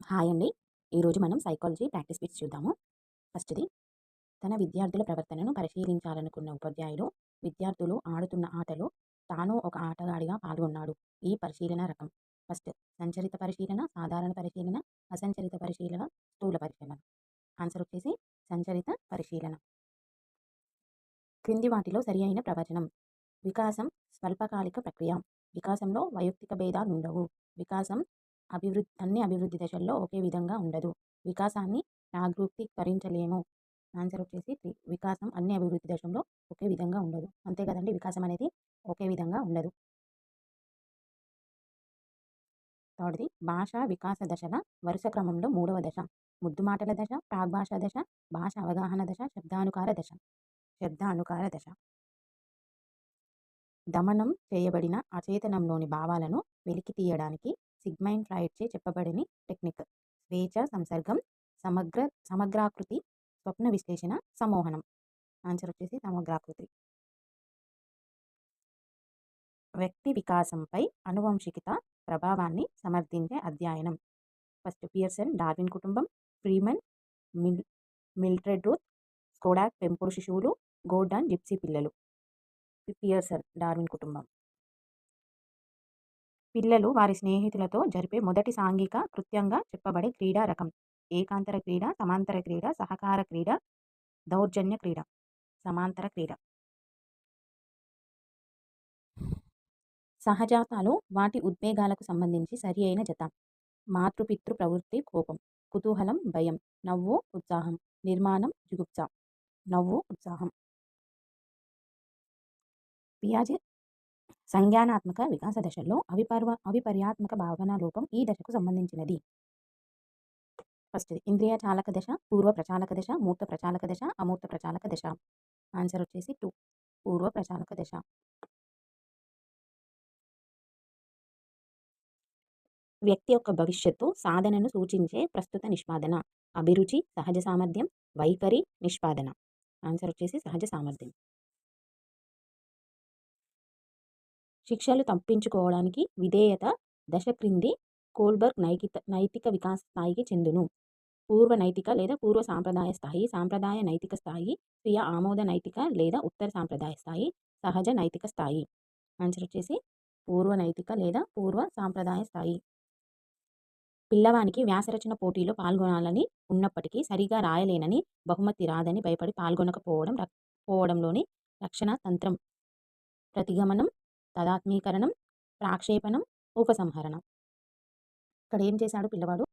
Hi అండి. ఈరోజు మనం సైకాలజీ ప్రాక్టీస్ బిట్స్ చూద్దాము. ఫస్ట్ది తన విద్యార్థుల ప్రవర్తనను పరిశీలించాలనుకున్న ఉపాధ్యాయుడు విద్యార్థులు ఆడుతున్న ఆటలో తాను ఒక ఆటగాడిగా పాల్గొన్నాడు. ఈ పరిశీలన రకం. ఫస్ట్ సంచరిత పరిశీలన సాధారణ పరిశీలన అసంచరిత పరిశీలన స్థూల పరిశీలన. ఆన్సర్ వచ్చేసి సంచరిత పరిశీలన. క్రింది వాటిలో సరి అయిన ప్రవచనం. వికాసం స్వల్పకాలిక ప్రక్రియ. వికాసంలో వైయక్తిక భేదాలు ఉండవు వికాసం అభివృద్ధి అన్ని అభివృద్ధి దశల్లో ఒకే విధంగా ఉండదు. వికాసాన్ని నాగృతీకరించలేము ఆన్సర్ వచ్చేసి త్రీ వికాసం అన్ని అభివృద్ధి దశల్లో ఒకే విధంగా ఉండదు. అంతే కదండి వికాసం అనేది ఒకే విధంగా ఉండదు. థర్డ్ది భాషా వికాస దశల వరుస క్రమంలో మూడవ దశ ముద్దు మాటల దశ ప్రాగ్భాషా దశ భాష అవగాహన దశ శబ్దానుకార దశ. శబ్దానుకార దశ. దమనం చేయబడిన అచేతనంలోని భావాలను వెలికి తీయడానికి సిగ్మైండ్ ఫ్రాయిడ్చే చెప్పబడని టెక్నిక్. స్వేచ్ఛ సంసర్గం సమగ్ర సమగ్రాకృతి స్వప్న విశ్లేషణ సమోహనం. ఆన్సర్ వచ్చేసి సమగ్రాకృతి. వ్యక్తి వికాసంపై అనువంశికత ప్రభావాన్ని సమర్థించే అధ్యయనం. ఫస్ట్ పియర్సన్ డార్విన్ కుటుంబం ఫ్రీమన్ మిల్ మిల్ట్రెడ్ రూత్ స్కోడాక్ పెంపుడు శిశువులు గోర్డాన్ జిప్సీ పిల్లలు. పియర్సన్ డార్విన్ కుటుంబం. పిల్లలు వారి స్నేహితులతో జరిపే మొదటి సాంఘిక కృత్యంగా చెప్పబడే క్రీడా రకం. ఏకాంతర క్రీడ సమాంతర క్రీడ సహకార క్రీడ దౌర్జన్య క్రీడ. సమాంతర క్రీడ. సహజాతాలు వాటి ఉద్వేగాలకు సంబంధించి సరి అయిన జత. మాతృపితృ ప్రవృత్తి కోపం కుతూహలం భయం నవ్వు ఉత్సాహం నిర్మాణం జుగుప్స. నవ్వు ఉత్సాహం. పియాజెట్ సంజ్ఞానాత్మక వికాస దశల్లో అవిపర్వ అవిపర్యాత్మక భావన లోపం ఈ దశకు సంబంధించినది. ఫస్ట్ ఇంద్రియ చాలక దశ పూర్వ ప్రచాలక దశ మూర్త ప్రచాలక దశ అమూర్త ప్రచాలక దశ. ఆన్సర్ వచ్చేసి టూ పూర్వ ప్రచాలక దశ. వ్యక్తి యొక్క భవిష్యత్తు సాధనను సూచించే ప్రస్తుత నిష్పాదన. అభిరుచి సహజ సామర్థ్యం వైఖరి నిష్పాదన. ఆన్సర్ వచ్చేసి సహజ సామర్థ్యం. శిక్షలు తప్పించుకోవడానికి విధేయత దశ క్రింది కోల్బర్గ్ నైతిక నైతిక వికాస స్థాయికి చెందును. పూర్వ నైతిక లేదా పూర్వ సాంప్రదాయ స్థాయి సాంప్రదాయ నైతిక స్థాయి స్వీయ ఆమోద నైతిక లేదా ఉత్తర సాంప్రదాయ స్థాయి సహజ నైతిక స్థాయి. ఆన్సర్ వచ్చేసి పూర్వ నైతిక లేదా పూర్వ సాంప్రదాయ స్థాయి. పిల్లవానికి వ్యాసరచన పోటీలో పాల్గొనాలని ఉన్నప్పటికీ సరిగా రాయలేనని బహుమతి రాదని భయపడి పాల్గొనకపోవడం పోవడంలోని రక్షణ తంత్రం ప్రతిగమనం తదాత్మీకరణం ప్రాక్షేపణం ఉపసంహరణం. ఇక్కడ ఏం చేశాడు పిల్లవాడు?